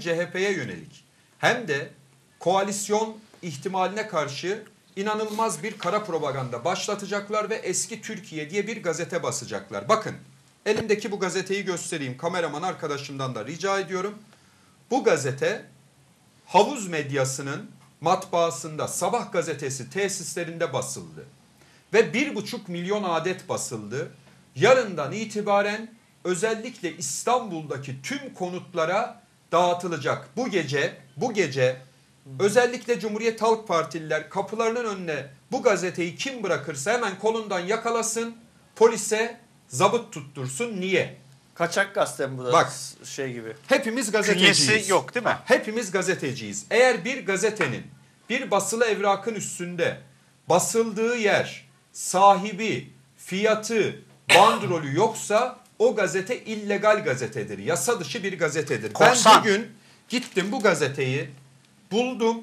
CHP'ye yönelik hem de koalisyon ihtimaline karşı inanılmaz bir kara propaganda başlatacaklar ve Eski Türkiye diye bir gazete basacaklar. Bakın elimdeki bu gazeteyi göstereyim. Kameraman arkadaşımdan da rica ediyorum. Bu gazete havuz medyasının matbaasında Sabah gazetesi tesislerinde basıldı. Ve bir buçuk milyon adet basıldı. Yarından itibaren özellikle İstanbul'daki tüm konutlara dağıtılacak. Bu gece, bu gece özellikle Cumhuriyet Halk Partililer kapılarının önüne bu gazeteyi kim bırakırsa hemen kolundan yakalasın, polise zabıt tuttursun. Niye? Kaçak gazete mi bu da Bak. şey gibi. Hepimiz gazeteciyiz. Künyesi yok değil mi? Hepimiz gazeteciyiz. Eğer bir gazetenin bir basılı evrakın üstünde basıldığı yer, sahibi, fiyatı, bandrolü yoksa o gazete illegal gazetedir. Yasa dışı bir gazetedir. Korsan. Ben bugün gittim bu gazeteyi buldum.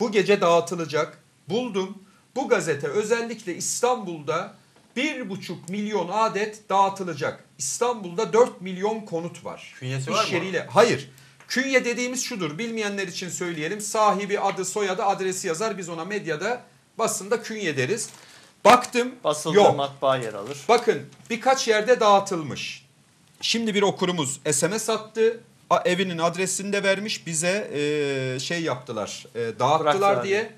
Bu gece dağıtılacak. Buldum. Bu gazete özellikle İstanbul'da bir buçuk milyon adet dağıtılacak. İstanbul'da 4 milyon konut var. Künyesi İş var mı? yeriyle. Hayır. Künye dediğimiz şudur. Bilmeyenler için söyleyelim. Sahibi adı soyadı adresi yazar. Biz ona medyada basında künye deriz. Baktım Basıldığı yok. matbaa yer alır. Bakın birkaç yerde dağıtılmış. Şimdi bir okurumuz SMS attı. A- Evinin adresini de vermiş. Bize e, şey yaptılar. e, dağıttılar Bıraktılar diye.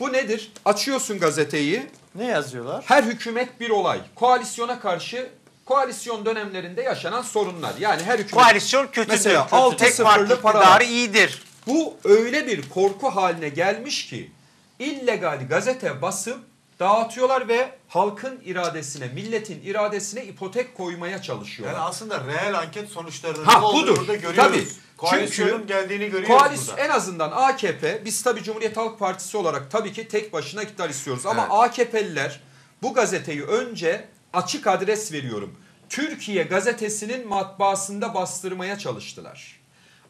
Bu nedir? Açıyorsun gazeteyi. Ne yazıyorlar? Her hükümet bir olay. Koalisyona karşı koalisyon dönemlerinde yaşanan sorunlar. Yani her hükümet Koalisyon kötüdür. Mesela Kötü. altı Tek sıfırlı parti paralar. iktidarı iyidir. Bu öyle bir korku haline gelmiş ki illegal gazete basıp dağıtıyorlar ve halkın iradesine, milletin iradesine ipotek koymaya çalışıyorlar. Yani aslında reel anket sonuçlarının Ha, budur. burada görüyoruz. Tabii. Koalisyonun Çünkü geldiğini görüyoruz Koalis burada. en azından AKP biz tabii Cumhuriyet Halk Partisi olarak tabii ki tek başına iktidar istiyoruz ama Evet. AKP'liler bu gazeteyi önce açık adres veriyorum. Türkiye gazetesinin matbaasında bastırmaya çalıştılar.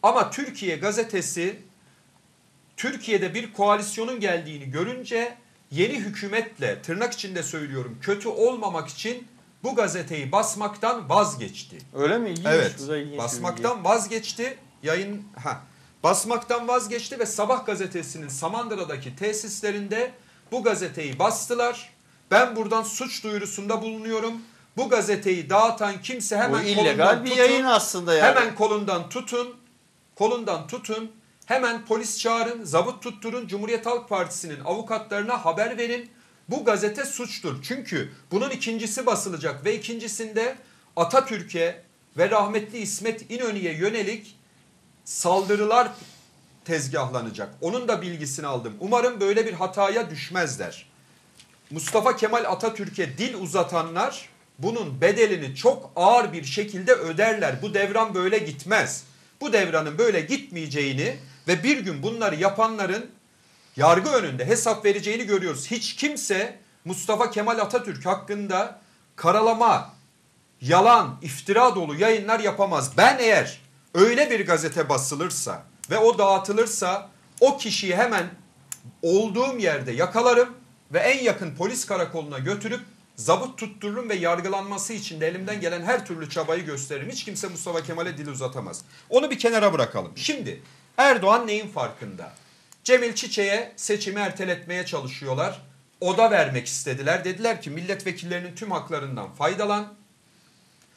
Ama Türkiye gazetesi Türkiye'de bir koalisyonun geldiğini görünce yeni hükümetle tırnak içinde söylüyorum kötü olmamak için bu gazeteyi basmaktan vazgeçti. Öyle mi? İlginç. Evet. İlginç Basmaktan vazgeçti. Yayın ha. Basmaktan vazgeçti ve Sabah gazetesinin Samandıra'daki tesislerinde bu gazeteyi bastılar. Ben buradan suç duyurusunda bulunuyorum. Bu gazeteyi dağıtan kimse hemen Bu kolundan illegal bir tutun. yayın aslında yani. Hemen kolundan tutun. Kolundan tutun. Hemen polis çağırın, zabıt tutturun. Cumhuriyet Halk Partisi'nin avukatlarına haber verin. Bu gazete suçtur. Çünkü bunun ikincisi basılacak ve ikincisinde Atatürk'e ve rahmetli İsmet İnönü'ye yönelik saldırılar tezgahlanacak. Onun da bilgisini aldım. Umarım böyle bir hataya düşmezler. Mustafa Kemal Atatürk'e dil uzatanlar bunun bedelini çok ağır bir şekilde öderler. Bu devran böyle gitmez. Bu devranın böyle gitmeyeceğini ve bir gün bunları yapanların yargı önünde hesap vereceğini görüyoruz. Hiç kimse Mustafa Kemal Atatürk hakkında karalama, yalan, iftira dolu yayınlar yapamaz. Ben eğer öyle bir gazete basılırsa ve o dağıtılırsa o kişiyi hemen olduğum yerde yakalarım ve en yakın polis karakoluna götürüp zabıt tuttururum ve yargılanması için de elimden gelen her türlü çabayı gösteririm. Hiç kimse Mustafa Kemal'e dil uzatamaz. Onu bir kenara bırakalım. Şimdi Erdoğan neyin farkında? Cemil Çiçek'e seçimi erteletmeye çalışıyorlar. Oda vermek istediler. Dediler ki milletvekillerinin tüm haklarından faydalan.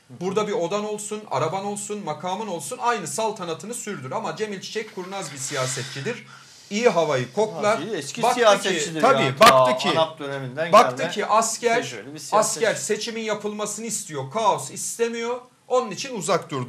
Burada bir odan olsun, araban olsun, makamın olsun aynı saltanatını sürdür. Ama Cemil Çiçek kurnaz bir siyasetçidir. İyi havayı koklar. Abi, Eski Baktı ki- siyasetçidir Tabii ya. baktı ki ANAP döneminden baktı gelme ki asker asker seçimin yapılmasını istiyor. Kaos istemiyor. Onun için uzak durdu.